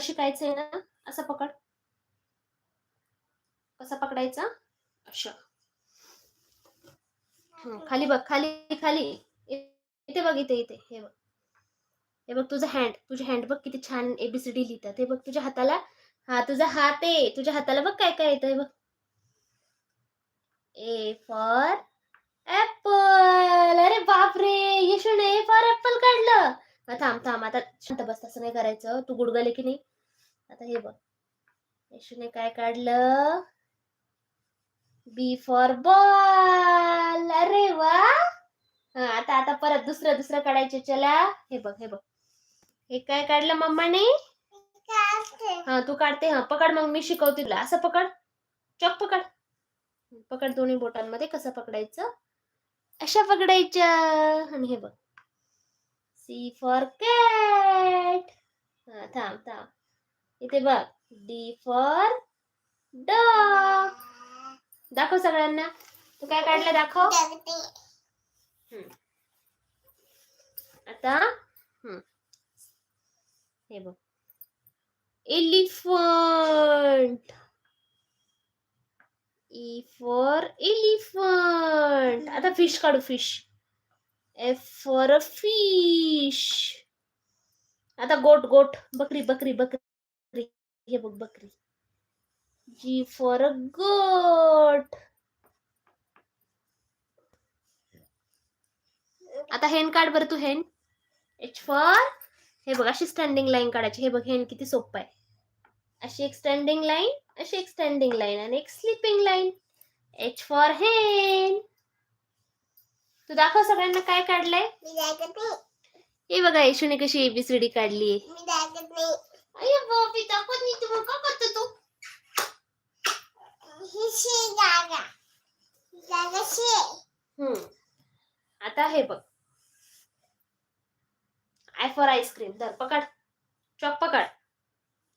शिकायचंय ना? असं पकड. कसा पकडायचा? अशा. खाली बघ खाली खाली. इथे बघ इथे इथे. हे बघ. हे बघ तुझं हँड तुझे हँड बघ किती छान एबीसीडी लिहितात. हे बघ तुझ्या हाताला. हा तुझा हात आहे. तुझ्या हाताला बघ काय काय येतं हे बघ. ए फॉर ऍपल अरे बापरे! यशूने ए फॉर ऍपल काढलं. थांब थांब. आता शांत बस तसं नाही करायचं. तू गुडगले की नाही आता हे बघ. यशूने काय काढलं? बी फॉर बॉल अरे वा! हा आता आता परत दुसरं दुसरं काढायचे. चला. हे बघ हे बघ. हे काय काढलं मम्माने? हा तू काढते. हा पकड मग मी शिकवते तुला. असं पकड. चॉक पकड. पकड दोन्ही बोटांमध्ये कसं पकडायचं? अशा पकडायच्या. आणि हे बघ. सी फॉर कॅट हा थांब थांब. इथे बघ. डी फॉर डॉग दाखव सगळ्यांना. तू काय काढलं? दाखव. आता हे बघ. एलिफंट ई फॉर एलिफंट आता फिश काढू fish F for a fish आता गोट गोट. बकरी बकरी बकरी. हे बघ, बकरी. जी फॉर अ गोट आता हेन काढ बरं तू हेन एच फॉर हे बघ, अशी स्टँडिंग लाईन काढायची. हे बघ हेन किती सोपं आहे. अशी एक स्टँडिंग लाईन अशी एक स्टँडिंग लाईन आणि एक स्लिपिंग लाईन एच फॉर हेन तू दाखव सगळ्यांना काय काढलंय. हे बघा यशूने कशी एबीसीडी काढली अय्या बापी दाखवत नाही तू का करतो तू? हम्म. आता हे बघ. आय फॉर आईस्क्रीम धर पकड. चॉक पकड.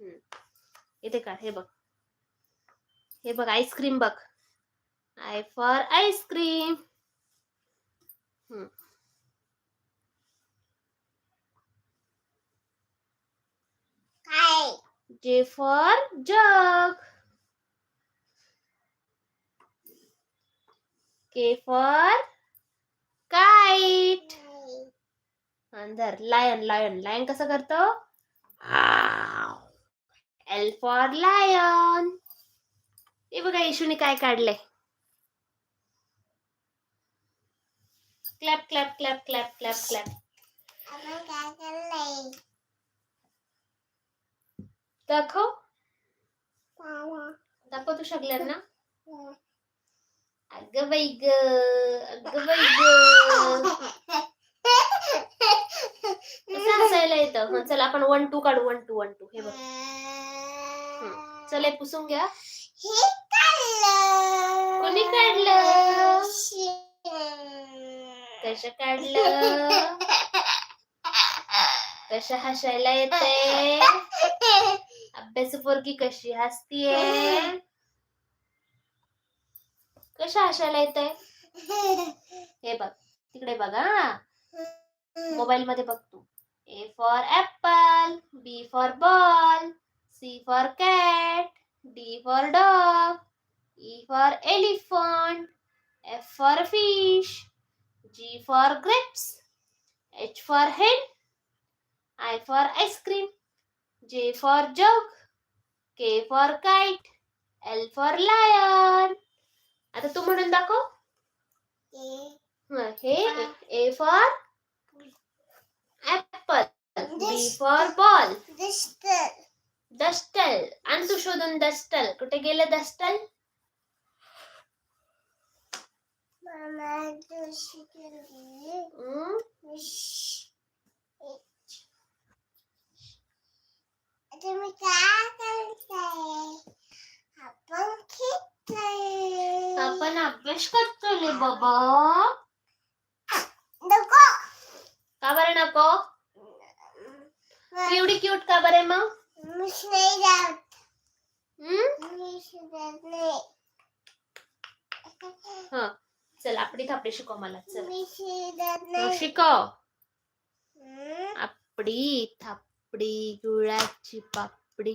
हम्म. इथे काढ हे बघ. हे बघ आईस्क्रीम बघ. I for ice cream J for jug K for kite अंदर लायन लायन लायन कसं करतो? एल फॉर लायन हे बघा येशूने काय काढलंय? Clap clap clap clap clap clap दाखव. दाखव तू सगळ्यांना. अगं बाई ग अगं बाई ग. कसं हसायला येतं. चल आपण वन टू काढू वन टू वन टू हे बघ. चल पुसून घ्या. कोणी काढलं? कसं काढलं? कसं हसायला येते अभ्यास पोरगी कशी हसतीये? कशा हसायला येते हे बघ तिकडे बघा मोबाईल मध्ये बघ तू. A for apple B for ball C for cat D for dog E for elephant F for fish G for grapes H for head I for ice cream J for jug K for kite L for lion आता तू म्हणून दाखव. हं, हे A for apple B for ball duster आणि तू शोधून डस्टल कुठे गेलं डस्टल हं? तुम्ही काय करताय आपण खेळतोय आपण अभ्यास करतोय बाबा नको का बरं नको तू एवढी क्यूट का बरं आहे मग मिस नाही जात हं? मिस जात नाही हं. चल आपडी थापडी शिकव मला चल. शिकव. आपडी थापडी गुळाची पापडी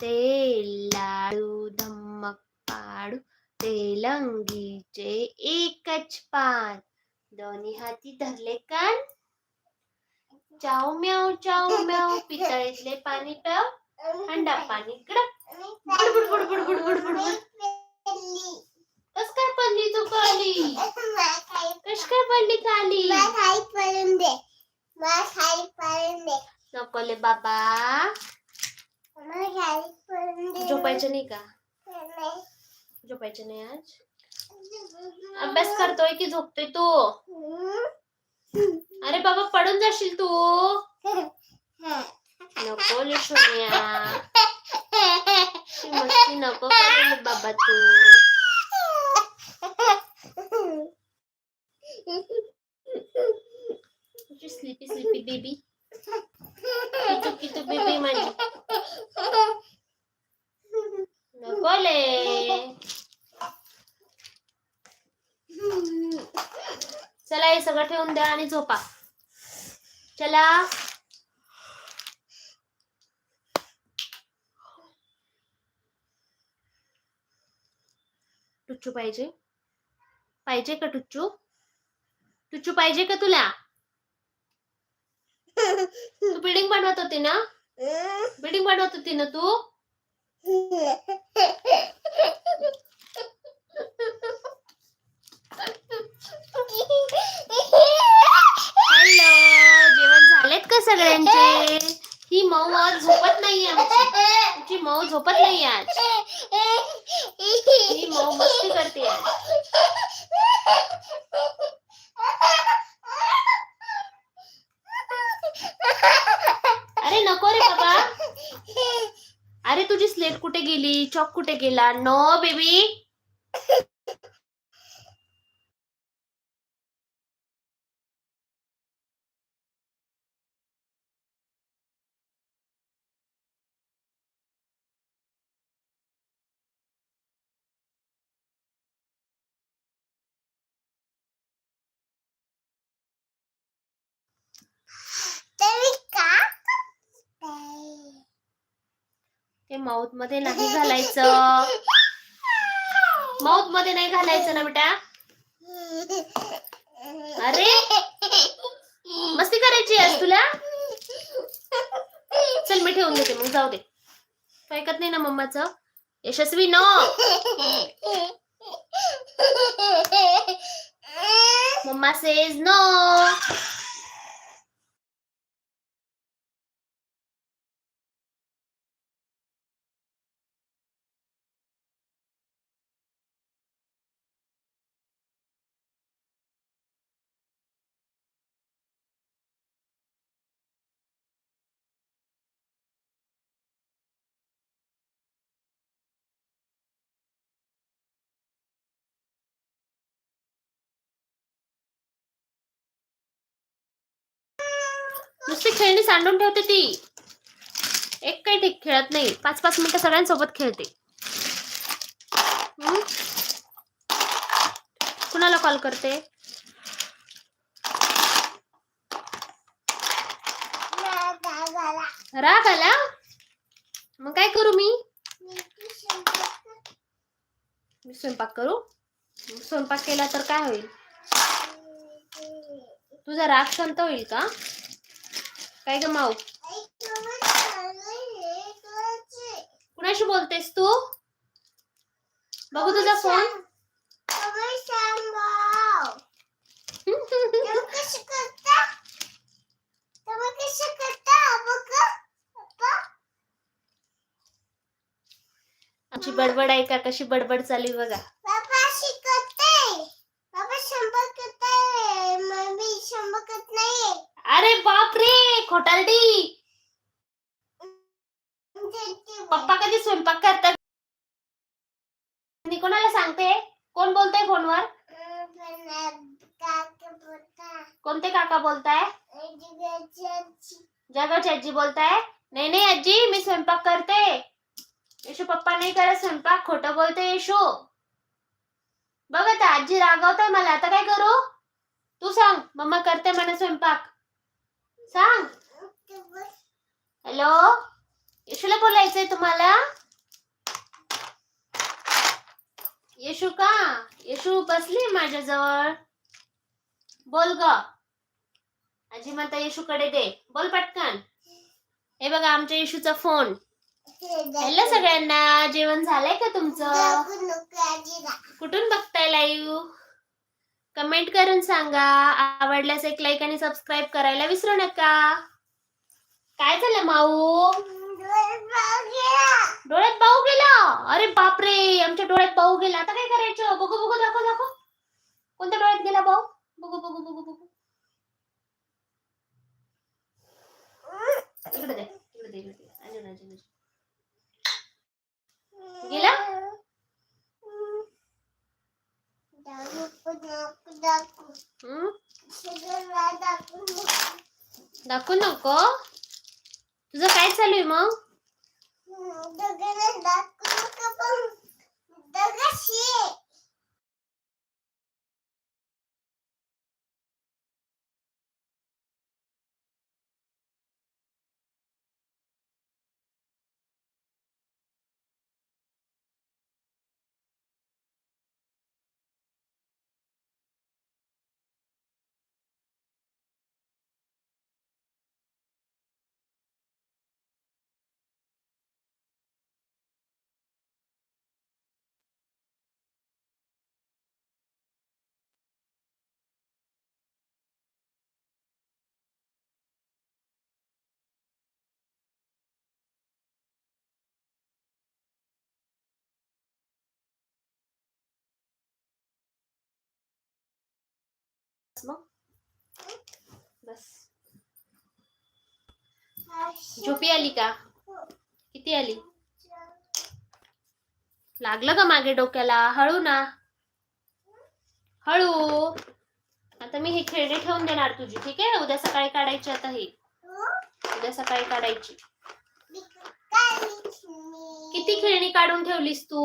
तेल लाडू धम्मक पाडू तेलंगीचे एकच पान. दोन्ही हाती धरले कान. चाव म्याव चाव म्याव पितळीतले पाणी प्याव. थंडा पाणी गडप बुडबुड बुडबुड कस काय पडली तू खाली कस काय पडली खाली नकोले बाबा झोपायचं नाही का झोपायचं नाही आज अभ्यास करतोय की झोपतोय तू? अरे बाबा पडून जाशील तू. नको ले मस्ती नको बाबा तू. स्लीपी स्लीपी बेबी कितू कितू बेबी म्हणजे नको ले चला हे सगळं ठेवून द्या आणि झोपा. चला. टुच्चू पाहिजे. पाहिजे का टुच्चू? टुच्चू पाहिजे का तुला? तू बिल्डिंग बनवत होती ना? बिल्डिंग बनवत होती ना तू हॅलो जेवण झालेत का सगळ्यांचे ही मऊ आज नाही आमची. आमची मऊ झोपत नाही आज. ही मऊ मस्ती करते आज. अरे नको रे बाबा. अरे तुझी स्लेट कुठे गेली? चॉक कुठे गेला? No baby. ते माउथमध्ये नाही घालायचं. माउथमध्ये नाही घालायचं ना बेटा. अरे मस्ती करायची आज तुला? चल मी ठेवून देते मग जाऊ दे. तू ऐकत नाही ना मम्माचं? Yashasvi no mamma says no नुसती खेळणी सांडून ठेवते ती. एक काही ठीक खेळत नाही. पाच पाच मिनिटं सगळ्यांसोबत खेळते. कुणाला कॉल करते? राग आला मग काय करू मी? मी स्वयंपाक करू? स्वयंपाक केला तर काय होईल? तुझा राग शांत होईल का? काय ग माऊ? कुणाशी बोलतेस तू? बघू तुझा फोन. आमची बडबड आहे का? कशी बडबड चालली बघा. अरे बाप रे, खोटारडी. पप्पा कधी स्वयंपाक करतात? कोणाला सांगते? कोण बोलतय फोनवर? कोणते काका बोलताय? जगाची आजी बोलताय? नाही नाही आजी, मी स्वयंपाक करते. येशू पप्पा नाही करत स्वयंपाक, खोटं बोलते येशू. बघ आता, आजी रागवताय मला. आता काय करू? तू सांग, मम्मा करते म्हणे स्वयंपाक. सांग. हॅलो येशूला बोलायचंय तुम्हाला? येशू का? येशू बसली माझ्याजवळ बोल ग. आजी माता येशूकडे दे. बोल पटकन. हे बघा आमच्या येशूचा फोन हॅलो सगळ्यांना. जेवण झालंय का तुमचं. कुठून बघताय लाईव्ह कमेंट करून सांगा. आवडल्यास एक लाईक आणि सबस्क्राईब करायला विसरू नका. काय झालं माऊ? डोळ्यात पाहू गेला. अरे बापरे आमच्या डोळ्यात पाहू गेला. आता काय करायचं? बघू बघू दाखव दाखव. कोणत्या डोळ्यात गेला पाऊ बघू बघू बघू बघू. इकडे दे इकडे दे इकडे गेला? दाखवू नको, दाखवू. तुझं काय चालू आहे मग दगड दोघांना दाखवू नको पण दोघांशी मग बस. झोपी आली का किती आली लागलं का मागे डोक्याला? हळू ना. हळू. आता मी हे खेळणी ठेवून देणार तुझी ठीक आहे? उद्या सकाळी काढायची आता ही. उद्या सकाळी काढायची. किती खेळणी काढून ठेवलीस तू?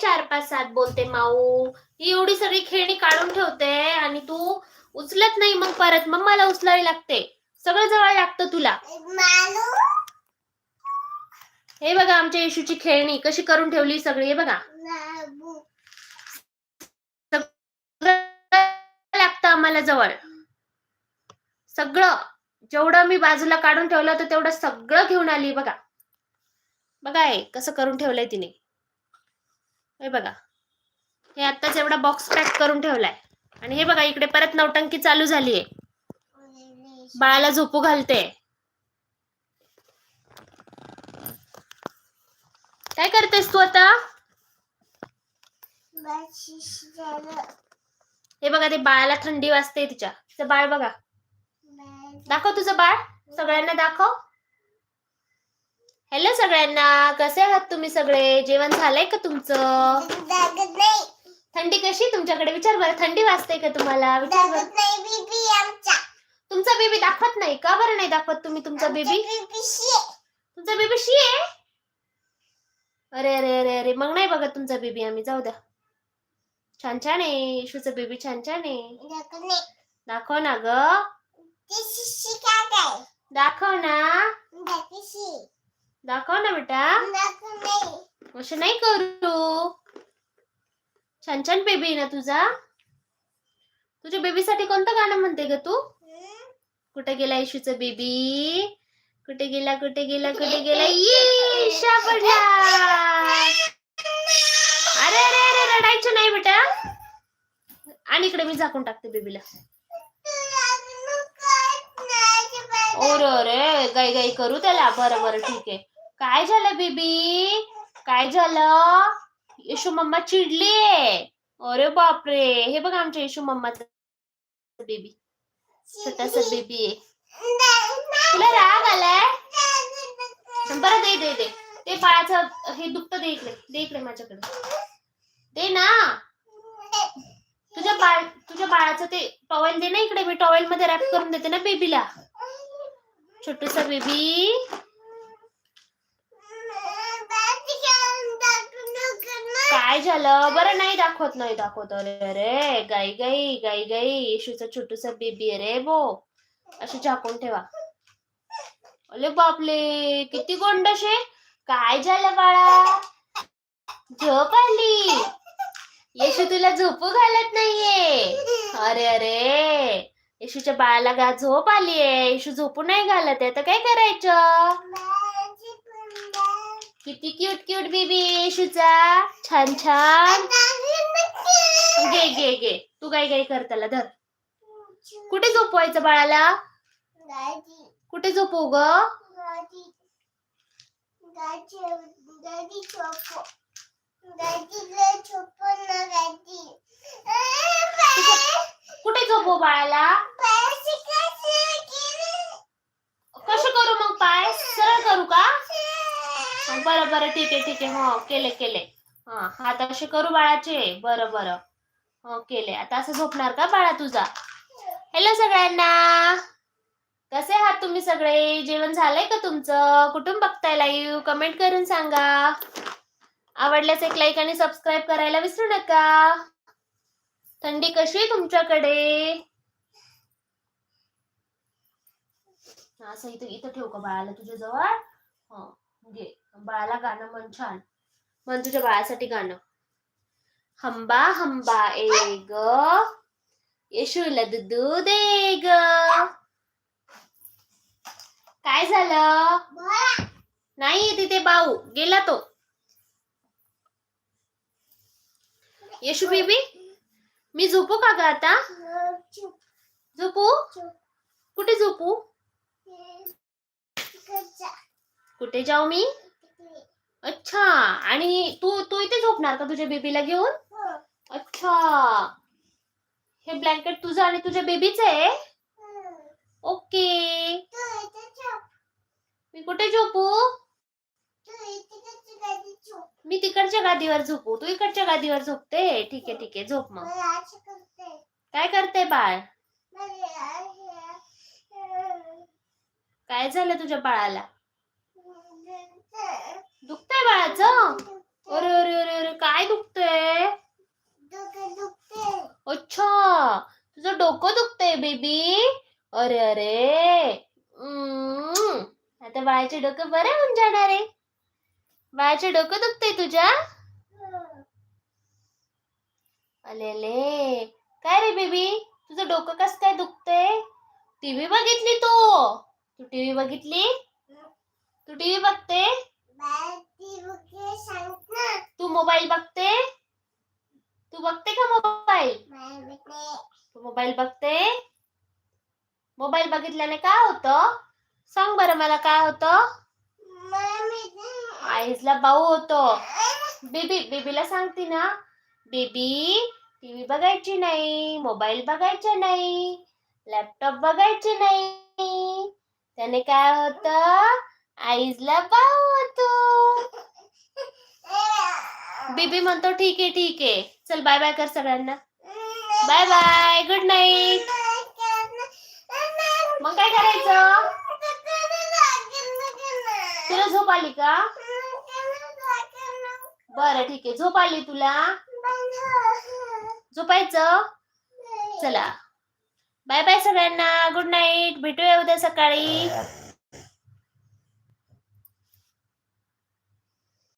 चार पाच सात बोलते माऊ. ही एवढी सगळी खेळणी काढून ठेवते आणि तू उचलत नाही मग परत. मग मला उचलावी लागते. सगळं जवळ लागतं तुला. हे बघा आमच्या येशूची खेळणी कशी करून ठेवली सगळी हे बघा. लागतं आम्हाला जवळ. सगळं. जेवढं मी बाजूला काढून ठेवलं होतं तेवढं सगळं घेऊन आली बघा. बघा कसं करून ठेवलंय तिने. हे बघा. हे आत्ताच एवढा बॉक्स पॅक करून ठेवलाय. आणि हे बघा इकडे परत नौटंकी चालू झालीये. बाळाला झोपू घालते काय करतेस तू आता? हे बघा ते बाळाला थंडी वाजते तिच्या. तिचं बाळ बघा. दाखव तुझं बाळ. सगळ्यांना दाखव. हॅलो सगळ्यांना कसे आहात तुम्ही सगळे? जेवण झालंय का तुमचं? थंडी कशी? तुमच्याकडे विचार बरं. थंडी वाजते का तुम्हाला? विचार बरं. तुमचा बेबी दाखवत नाही का? बरं नाही दाखवत तुम्ही तुमचा बेबी. तुमचा बेबी शी आहे? अरे अरे अरे अरे. मग नाही बघा तुमचा बेबी आम्ही. जाऊ द्या. छान छान आहे. येशूचा बेबी छान छान आहे. दाखव ना ग. दाखव ना. दाखव ना बेटा. नाही असं नाही करू. छान छान बेबी आहे ना तुझा. तुझ्या बेबीसाठी कोणतं गाणं म्हणते ग तू? कुठे गेला येशूचा बेबी कुठे गेला कुठे गेला कुठे गेला? ईशा पडला अरे अरे अरे रडायचं नाही बेटा. आणि इकडे मी झाकून टाकते बेबीला नाही ओर अरे गाई गाई करू त्याला? बरं बरं ठीक आहे. काय झालं बेबी? काय झालं? येशू मम्मा चिडलीये. अरे बापरे. हे बघ आमच्या येशू मम्माचा बेबी. छोटासा बेबी आहे. तुला राग आलाय? बरं दे दे दे. ते बाळाचं हे दुखत दे इकडे. दे इकडे माझ्याकडे. दे ना. तुझ्या बाळ तुझ्या बाळाचं ते टॉवेल दे ना इकडे. मी टॉवेल मध्ये रॅप करून देते ना बेबीला. छोटूसा बेबी. काय झालं? बरं नाही दाखवत नाही दाखवत. अरे अरे गाई गाई गाई गाई येशूचा छोटूसा बेबी अरे बो. असं झाकून ठेवा. अरे बापले किती गोंडशे काय झालं बाळा? झोप आली. येशू तुला झोपू घालत नाहीये. अरे अरे. येशूच्या बाळाला गा झोप आलीये येशू झोपू नाही घालत आहे. तर काय करायचं? किती क्यूट क्यूट बेबी येशूचा. छान छान. घे घे घे. तू काय काय कर त्याला धर. कुठे झोपवायचं बाळाला? कुठे झोपू ग? गाडी कुठे झोपू बाळाला? कसे कसं करू मग पाय? सरळ करू का? बरं बरं ठीक आहे ठीक आहे. हो केले केले. हा हात असे करू बाळाचे? बरं बरं. हो केले. आता असं झोपणार का बाळा तुझा? हॅलो सगळ्यांना. कसे आहात तुम्ही सगळे? जेवण झालंय का तुमचं? कुठून बघताय लाईव्ह कमेंट करून सांगा. आवडल्यास एक लाईक आणि सबस्क्राईब करायला विसरू नका. थंडी कशी आहे तुमच्याकडे? असं इथं इथं ठेव का बाळाला तुझ्या जवळ? हा घे. बाळाला गाणं म्हण छान. म्हण तुझ्या बाळासाठी गाणं. हंबा हंबा ए ग. येशूला दुधू दे ग. काय झालं? बोला नाही तिथे बाऊ. गेला तो. येशू बेबी? मी झोपू का ग आता? झोपू? कुठे झोपू? कुठे जाऊ मी? अच्छा आणि तू तू इथे झोपणार का तुझ्या बेबीला घेऊन? अच्छा. हे ब्लँकेट तुझं आणि तुझ्या बेबीचं आहे? ओके. मी कुठे झोपू तू इथे कच्ची गाडी चुप मी तिकडच्या गादीवर झोपू. तू इकडच्या गादीवर झोपते? ठीक आहे ठीक आहे. झोप मग. काय करते बाळ? काय झालं तुझ्या बाळाला? दुखतंय. बाळाचं? अरे अरे अरे अरे काय दुखतंय? अच्छा तुझं डोकं दुखतंय बेबी. अरे अरे. आता बाळाचे डोकं बरं होऊन जाणार आहे. बाळाचे डोकं दुखतंय तुझ्या? अलेले काय रे बेबी? तुझं डोकं कस काय दुखतंय? टीव्ही बघितली तू. तू टीव्ही बघितली? तू टीव्ही बघते? तू मोबाईल बघते? तू बघते का मोबाईल? तू मोबाईल बघते? मोबाईल बघितल्याने काय होतं? सांग बरं मला काय होतं? आईजला भाऊ होतो. बेबी बेबीला सांगते ना. बेबी टीव्ही बघायची नाही मोबाईल बघायचा नाही लॅपटॉप बघायचे नाही. त्याने काय होतं? आईजला भाऊ होतो. बेबी म्हणतो ठीक आहे ठीक आहे. चल बाय बाय कर सगळ्यांना. बाय बाय गुड नाईट मग काय करायचं? तुला झोप आली का? बरं ठीक आहे. झोप आली तुला? झोपायचं? चला. बाय बाय सगळ्यांना. Good night. भेटूया उद्या सकाळी.